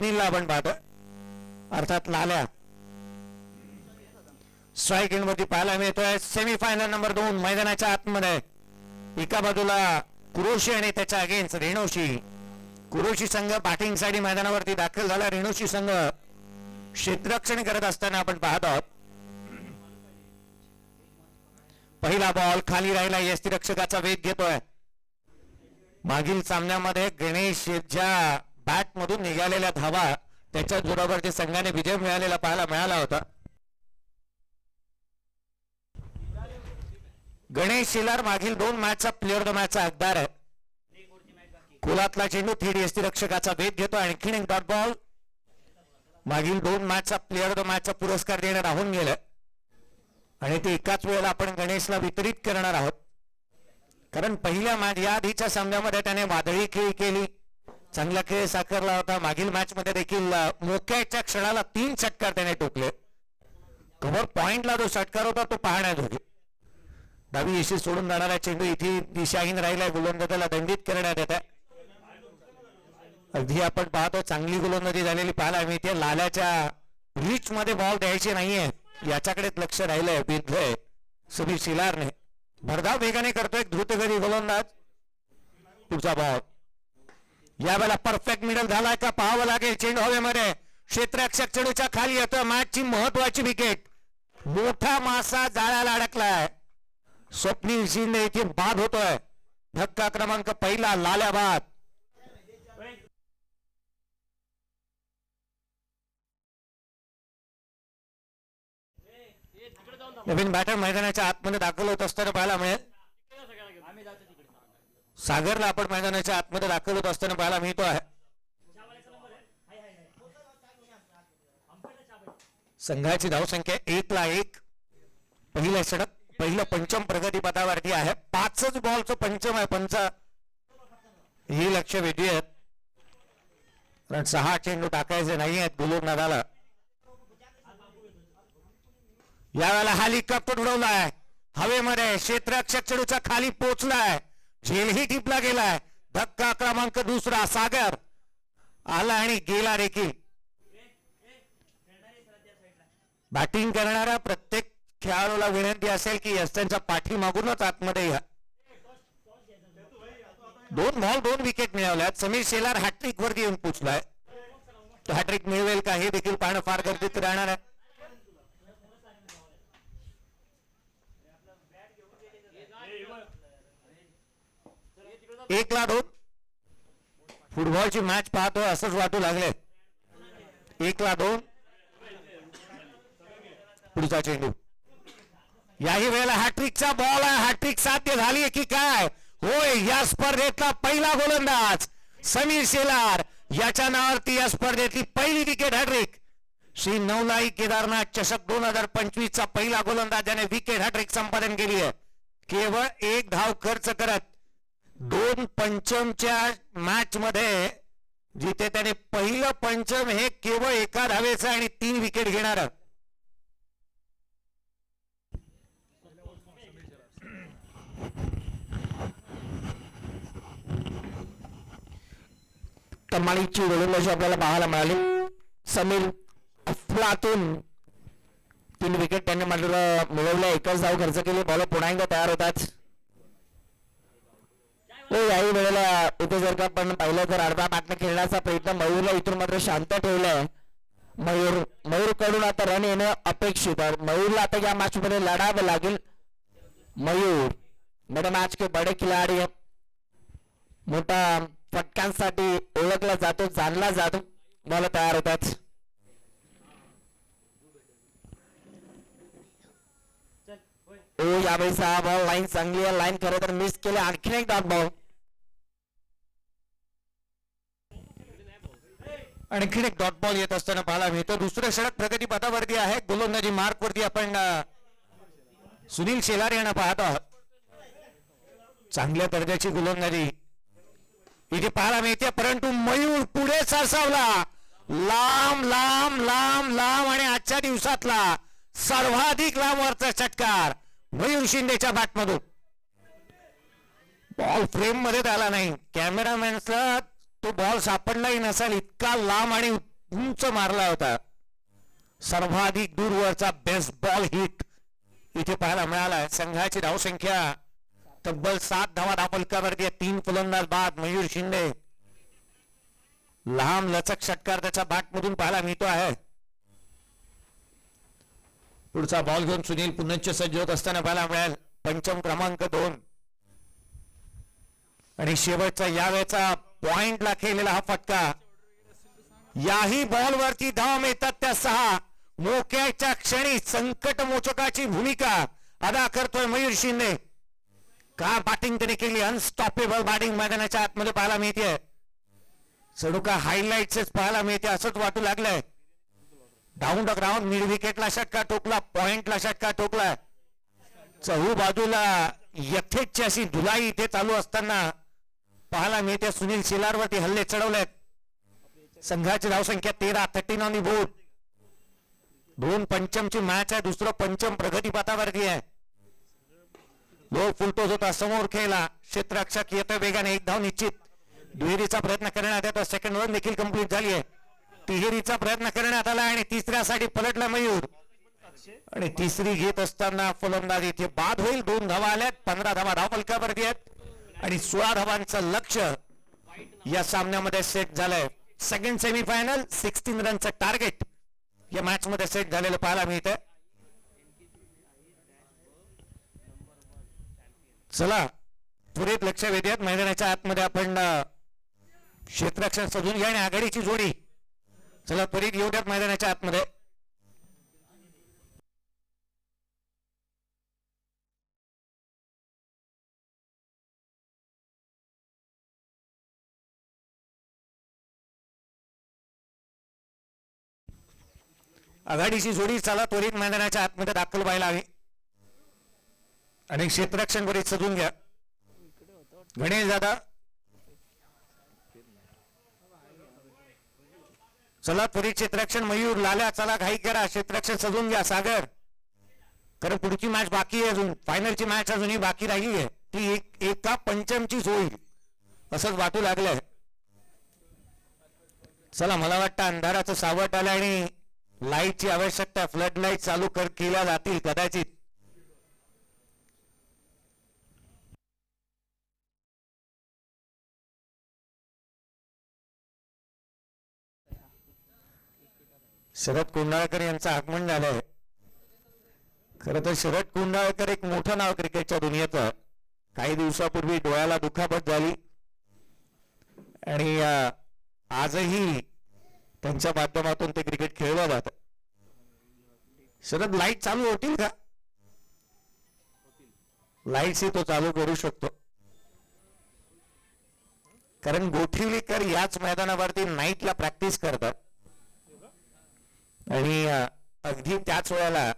स्वप्नीलला आपण पाहतो. अर्थात लाल्या. स्ट्राईक वरती पाहायला मिळतोय. सेमीफायनल नंबर दोन मैदानाच्या आतमध्ये. एका बाजूला कुरोशी आणि त्याच्या अगेन्स्ट रेणोशी. कुरोशी संघ बॅटिंगसाठी मैदानावरती दाखल झाला. रेणोशी संघ क्षेत्ररक्षण करत असताना आपण पाहत आहोत. पहिला बॉल खाली राहिला. यष्टीरक्षकाचा वेध घेतोय. मागील सामन्यामध्ये गणेश ज्या बॅट मधून निघालेल्या धावा त्याच्या जे संघाने विजय मिळालेला पाहायला मिळाला होता. गणेश शिलार मागील दोन मॅचचा प्लेअर द मॅचचा हकदार आहे. कुलातला चेंडू थेट रक्षकाचा वेग घेतो. आणखीन एक डॉट बॉल मागील दोन मॅचचा प्लेअर द मॅचचा पुरस्कार देणं राहून गेलं आणि ते एकाच वेळेला आपण गणेशला वितरित करणार आहोत. कारण पहिल्या मॅच या आधीच्या सामन्यामध्ये त्याने वादळी खेळी केली. चांगला खेळ साकारला होता. मागील मॅच मध्ये देखील मोक्याच्या क्षणाला तीन षटकार त्याने टोकले. कव्हर पॉइंटला जो षटकार होता तो पाहण्याजोगे डावी दिशी सोडून जाणारा चेंडू इथे दिशाहीन राहिलाय. गोलंदाजाला दंडित करण्यात येत आहे. अगदी आपण पाहतो चांगली गोलंदाजी झालेली पाहायला मिळते लाल्याच्या रिच मध्ये बॉल द्यायचे नाहीये. याच्याकडेच लक्ष राहिलंय बिंदलंय सुनील शिलारने. भरधाव वेगाने करतोय द्रुतगती गोलंदाज. पुढचा बॉल यावेळेला परफेक्ट मिडल झालाय का? पाहावं लागेल चेंडू हवेमध्ये क्षेत्ररक्षक चेंडूच्या खाली येतोय मॅचची महत्वाची विकेट मोठा मासा जाळ्याला अडकलाय. स्वप्नील शिंदे इथे बाद होतोय. धक्का क्रमांक पहिला लाल्या बाद नवीन बॅटर मैदानाच्या आतमध्ये दाखल होत असताना पाहायला मिळेल. सागरला आपण मैदानाच्या आतमध्ये दाखल होत असताना पाहायला मिळतो आहे. संघाची धावसंख्या एक ला एक. पहिलं षटक पहिलं पंचम प्रगती पथावरती आहे. पाचच बॉलचं पंचम आहे पंच. ही लक्ष वेगळी आहेत कारण सहा चेंडू टाकायचे नाही आहेत गुलूर नदाला. यावेळेला हॅलिकॉप्टर उडवला आहे हवेमध्ये क्षेत्ररक्षक चेडूच्या खाली पोचलाय झेलही टिपला गेलाय. धक्का क्रमांक दुसरा सागर. आला आणि गेला देखील. बॅटिंग करणाऱ्या प्रत्येक खेळाडूला विनंती असेल की यस्त्यांच्या पाठीमागूनच आतमध्ये या. दोन बॉल दोन विकेट मिळवल्यात. समीर शेलार हॅट्रिक वरती येऊन पोचलाय तो हॅट्रिक मिळवेल का हे देखील पाहणं फार गरजेचं राहणार आहे. एक ला दोन फुटबॉलची मॅच पाहतोय असंच वाटू लागले. एक ला दोन पुढचा चेंडू. याही वेळेला हॅट्रिकचा बॉल आहे. हॅट्रिक साध्य झाली की काय? होय या स्पर्धेतला पहिला गोलंदाज समीर शेलार. याच्या नावावरती या स्पर्धेतली पहिली wicket hat trick Shri Navlai Kedarnath चषक दोन हजार पंचवीस चा पहिला गोलंदाज ज्याने विकेट हॅट्रिक संपादन केली आहे केवळ एक धाव खर्च करत दोन पंचमच्या मॅच मध्ये जिथे त्याने पहिलं पंचम हे केवळ एका धावेचं आणि तीन विकेट घेणार. कमालीची गोलंदाजी आपल्याला पाहायला मिळाली. समीर अफलातून तीन विकेट त्यांनी म्हटलं मिळवल्या एकच धाव खर्च केली. बॉल पुन्हा एकदा तयार होतात. याही वेळेला इथे जर का आपण पाहिलं तर अर्धा बॅटने खेळण्याचा प्रयत्न मयूरला इथून मात्र शांत ठेवलाय. मयूर मयूरकडून आता रन येणं अपेक्षित आहे. मयूरला आता या मॅच मध्ये लढावं लागेल. मयूर मॅडम मॅच के बडे खिलाडी मोठा फटकांसाठी ओळखला जातो जाणला जातो. मला तयार होतात. ओ यावेळी सहा बॉल लाईन चांगली आहे. लाईन खरं तर मिस केले. आणखीन एक डॉट बॉल आणखीन एक डॉट बॉल येत असताना पाहायला मिळतो. दुसरं षटक प्रगती पथावरती आहे. गोलंदाजी मार्क वरती आपण सुनील शेलार यांना पाहत आहोत. चांगल्या दर्जाची गोलंदाजी इथे पाहायला मिळते. परंतु मयूर पुढे सरसावला. लांब लांब लांब लांब आणि आजच्या दिवसातला सर्वाधिक लांबवरचा षटकार मयूर शिंदेच्या बॅटमधून बॉल फ्रेममध्ये आला नाही. कॅमेरामॅनला तो बॉल सापडलाही नसेल इतका लांब आणि उंच मारला होता. सर्वाधिक दूरवरचा बेस्ट बॉल हिट इथे पाहायला मिळाला संघाची धावसंख्या तब्बल सात धावा धापलकावरती आहे. तीन फलंदाज बाद मयूर शिंदे. लांब लचक षटकार त्याच्या बाटमधून पाहायला मिळतो आहे. पुढचा बॉल घेऊन सुनील पुनश्च सज्ज होत असताना पाहायला मिळेल. पंचम क्रमांक दोन. आणि शेवटचा यावेळेचा पॉइंटला खेळलेला हा फटका. याही बॉलवरती धाव मिळतात त्या सहा. मोक्याच्या क्षणी संकट मोचकाची भूमिका अदा करतोय मयूर शिंदे. का बॅटिंग त्याने केली? अनस्टॉपेबल बॅटिंग मैदानाच्या आतमध्ये पाहायला मिळते. सडुका हायलाइट्स पाहायला मिळते असंच वाटू लागलंय. डाऊन द ग्राउंड मिड विकेटला षटका टोकला पॉइंटला षटका टोकला चहू बाजूला यथेच्छ अशी धुलाई इथे चालू असताना पाहायला मिळते. सुनील शिलारवरती हल्ले चढवलेत. संघाची धावसंख्या तेरा थर्टीन ऑन बोर्ड दोन पंचमची मॅच आहे. दुसरं पंचम प्रगतीपथावरती आहे. लोक फुलटोस होता. समोर खेळला. क्षेत्ररक्षक येतोय वेगाने. एक धाव निश्चित. दुहेरीचा प्रयत्न करण्यात येतो सेकंड रन देखील कंप्लीट झाली आहे. तिहेरीचा प्रयत्न करण्यात आला आणि तिसऱ्यासाठी पलटला मयूर. आणि तिसरी घेत असताना फलंदाज इथे बाद होईल. दोन धावा आल्यात. पंधरा धावा धाव फलकावरती आहेत. आणि सोळा धावांचं लक्ष या सामन्यामध्ये सेट झालंय. सेकंड सेमीफायनल सिक्स्टीन रनचं टार्गेट या मॅच मध्ये सेट झालेलं पाहायला मिळतं चला त्वरित लक्ष वेधूयात. मैदानाच्या आतमध्ये आपण क्षेत्ररक्षण सजून घ्या आणि आघाडीची जोडी. चला त्वरित येऊ द्यात मैदानाच्या आतमध्ये. आघाडीची जोडी चला त्वरित मैदानाच्या आतमध्ये दाखल व्हायला हवी. आणि क्षेत्ररक्षण त्वरित सजून घ्या. गणेश दादा. चला त्वरित क्षेत्ररक्षण मयूर लाल्या चला घाई करा. क्षेत्ररक्षण सजून घ्या सागर. कारण पुढची मॅच बाकी आहे अजून. फायनलची मॅच अजूनही बाकी राहिली आहे. ती एक एका पंचमचीच होईल. असंच वाटू लागलंय. चला मला वाटतं अंधाराचं सावट आलं आणि लाईटची आवश्यकता फ्लड लाइट चालू कर केल्या जातील कदाचित. शरद कोंडाळकर यांचं आगमन झालंय. खर तर शरद कोंडाळकर एक मोठं नाव क्रिकेटच्या दुनियेचं. काही दिवसापूर्वी डोळ्याला दुखापत झाली. आणि आजही त्यांच्या माध्यमातून ते क्रिकेट खेळलं जात. शरद लाइट चालू होतील का? लाईट्स तो चालू करू शकतो. कारण गोठिवलीकर याच मैदानावरती नाईटला प्रॅक्टिस करतात. आणि अगदी त्याच वेळेला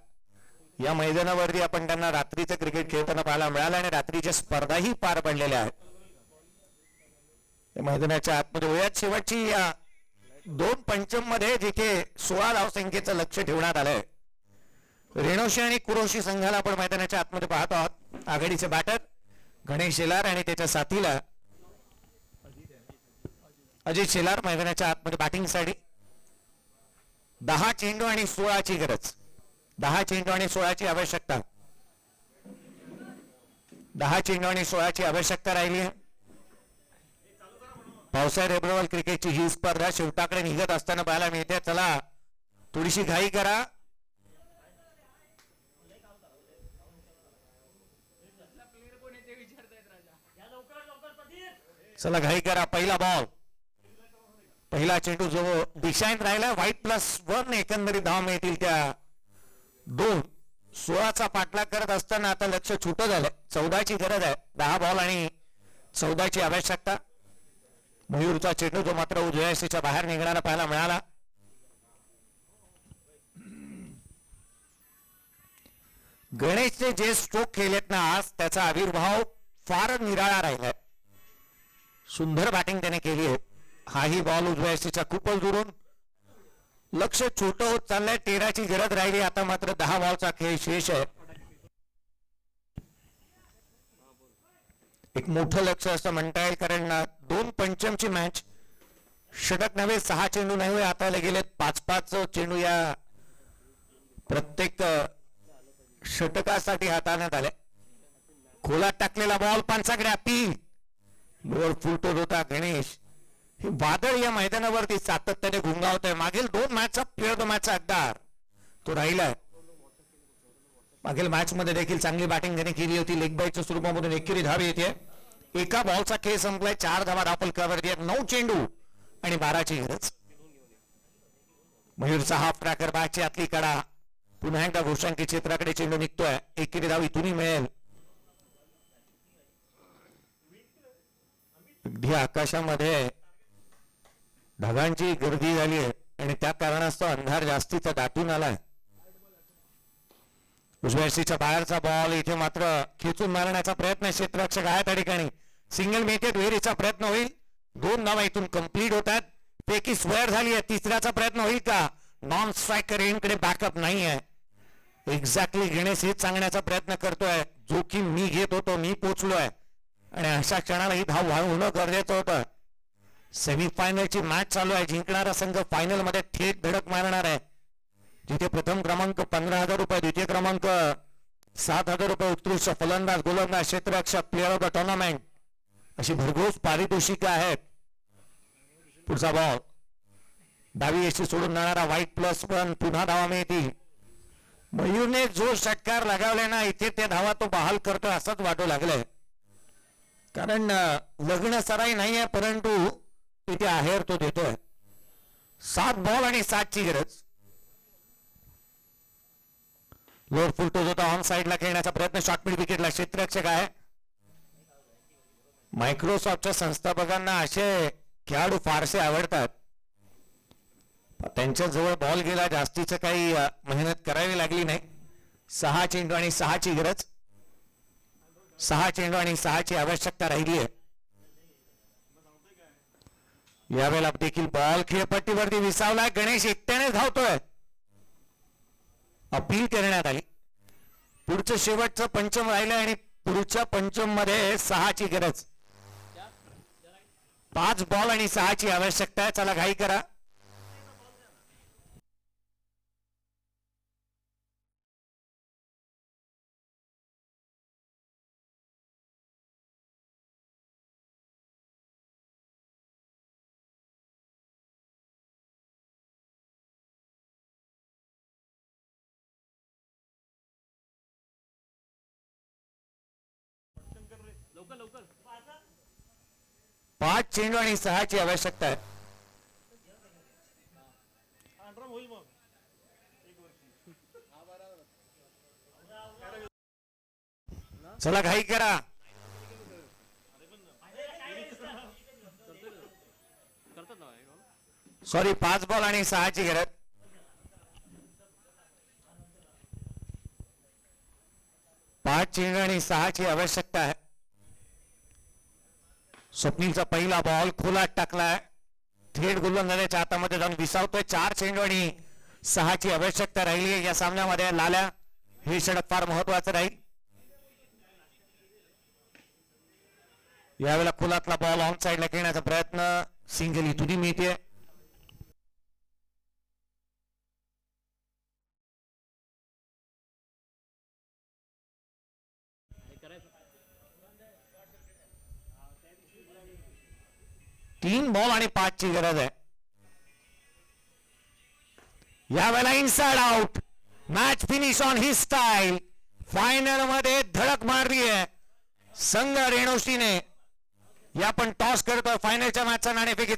या मैदानावरती आपण त्यांना रात्रीचं क्रिकेट खेळताना पाहायला मिळालं आणि रात्रीच्या स्पर्धाही पार पडलेल्या आहेत. मैदानाच्या आतमध्ये. वयात शेवटची दोन पंचममध्ये जिथे सोळा धावसंख्येचं लक्ष ठेवण्यात आलंय. रेणोशी आणि कुरोशी संघाला आपण मैदानाच्या आतमध्ये पाहतो आहोत. आघाडीचे बॅटर गणेश शेलार आणि त्याच्या साथीला अजित शेलार मैदानाच्या आतमध्ये बॅटिंगसाठी दहा चेंडू आणि सोळाची गरज. दहा चेंडू आणि सोळाची आवश्यकता. दहा चेंडू आणि सोळाची आवश्यकता राहिली आहे. पावसाळ्यात रेब्रवल क्रिकेटची ही स्पर्धा शेवटाकडे निघत असताना पाहायला मिळते. चला थोडीशी घाई करा. चला घाई करा. पहिला बॉल पहिला चेंडू जो दिशाईन राहिला व्हाईट प्लस वन एकंदरीत धाव मिळतील त्या दोन. सोळाचा पाठलाग करत असताना आता लक्ष छोटं झालं. चौदाची गरज आहे. दहा बॉल आणि चौदाची आवश्यकता. मयूरचा चेंडू तो मात्र उजव्या बाहेर निघणारा पाहायला मिळाला. गणेशने जे स्ट्रोक केलेत ना आज त्याचा आविर्भाव फार निराळा राहिलाय. सुंदर बॅटिंग त्याने केली आहे. हाही बॉल उजव्या खूपच दुरून. लक्ष छोटं होत चाललंय तेराची गरज राहिली आता मात्र दहा बॉलचा खेळ शेष आहे. एक मोठं लक्ष असं म्हणता येईल कारण दोन पंचमची मॅच षटक नव्हे सहा चेंडू नव्हे हाताला गेलेत. पाच पाच चेंडू या प्रत्येक षटकासाठी हाताळण्यात आले खोलात टाकलेला बॉल पंचाकडे अपील बॉल फुलटत होता गणेश. हे वादळ या मैदानावरती सातत्याने घुंगावत आहे मागील दोन मॅचचा प्लेअर मॅचचा अगदार तो राहिलाय. मागील मॅच मध्ये देखील चांगली बॅटिंग त्याने केली होती. लेग बाईच्या स्वरूपामधून एकेरी धाव येते. एका बॉलचा खेळ संपलाय. चार धावा धापल कव्हर नऊ चेंडू आणि बाराची गरज. मयूरचा हाफ ट्रॅकर बॅटची आतली कडा पुन्हा एकदा घोषांकी क्षेत्राकडे चेंडू निघतोय. एकेरी धाव इथूनही मिळेल. अगदी आकाशामध्ये ढगांची गर्दी झाली आहे. आणि त्या कारणास्तव अंधार जास्तीचा दाटून आलाय. उजव्या बाहेरचा बॉल इथे मात्र खेचून मारण्याचा प्रयत्न क्षेत्ररक्षक आहे त्या ठिकाणी. सिंगल मेटेड वेरीचा प्रयत्न होईल. दोन धावा इथून कंप्लीट होतात. पैकी स्क्वेअर झाली आहे. तिसऱ्याचा प्रयत्न होईल का? नॉन स्ट्रायकर इनकडे बॅकअप नाही आहे. एक्झॅक्टली गणेश हेच सांगण्याचा प्रयत्न करतोय. जोखीम मी घेत होतो मी पोचलोय. आणि अशा क्षणाला ही धाव वाहून होणं गरजेचं होतं. सेमीफायनलची मॅच चालू आहे. जिंकणारा संघ फायनलमध्ये थेट धडक मारणार आहे. जिथे प्रथम क्रमांक पंधरा हजार रुपये द्वितीय क्रमांक सात हजार रुपये उत्कृष्ट फलंदाज गोलंदाज क्षेत्ररक्षक प्लेअर ऑफ द टुर्नामेंट अशी भरघोस पारितोषिक आहेत. पुढचा बॉल डावी एसी सोडून जाणारा व्हाईट प्लस पण पुन्हा धावा मिळतील मयूरने जो षटकार लगावलाय ना इथे त्या धावा तो बहाल करतोय असंच वाटू लागलंय. कारण लग्न सराई नाही आहे परंतु इथे आहेर तो देतोय. सात बॉल आणि सातची गरज. लोड फुलतो होता ऑन साइडला खेळण्याचा प्रयत्न. शॉर्टमिड विकेटला क्षेत्ररक्षक आहे. मायक्रोसॉफ्टच्या संस्थापकांना असे खेळाडू फारसे आवडतात. त्यांच्या जवळ बॉल गेला जास्तीचं काही मेहनत करावी लागली नाही. सहा चेंडू आणि सहाची गरज. सहा चेंडू आणि सहाची आवश्यकता राहिली आहे. यावेळेला देखील बॉल खेळपट्टीवरती विसावलाय गणेश एकट्याने धावतोय. अपील करण्यात आली. पुढचं शेवटचं पंचम राहिलं आणि पुढच्या पंचममध्ये सहाची गरज. पाच बॉल आणि सहाची आवश्यकता आहे. चला घाई करा. पाच चेंडू आणि सहाची आवश्यकता आहे. चला घाई करा. सॉरी पाच बॉल आणि सहाची गरज. पाच चेंडू आणि सहाची आवश्यकता आहे. स्वप्नीलचा पहिला बॉल खोलात टाकलाय थेट गोलंदाजाच्या हातामध्ये जाऊन विसावतोय. चार चेंडू आणि सहाची आवश्यकता राहिली या सामन्यामध्ये लाल्या हे षटक फार महत्वाचं राहील. यावेळेला खोलातला बॉल ऑन साइडला खेळण्याचा प्रयत्न सिंगल इथूनही मिळते तीन बॉल आणि पाचची गरज आहे. यावेळेला inside out match finish on he style फायनलमध्ये धडक मारली आहे. संघ रेणोशीने. या पण टॉस करतोय. फायनलच्या मॅचचा नाणेफेकीचा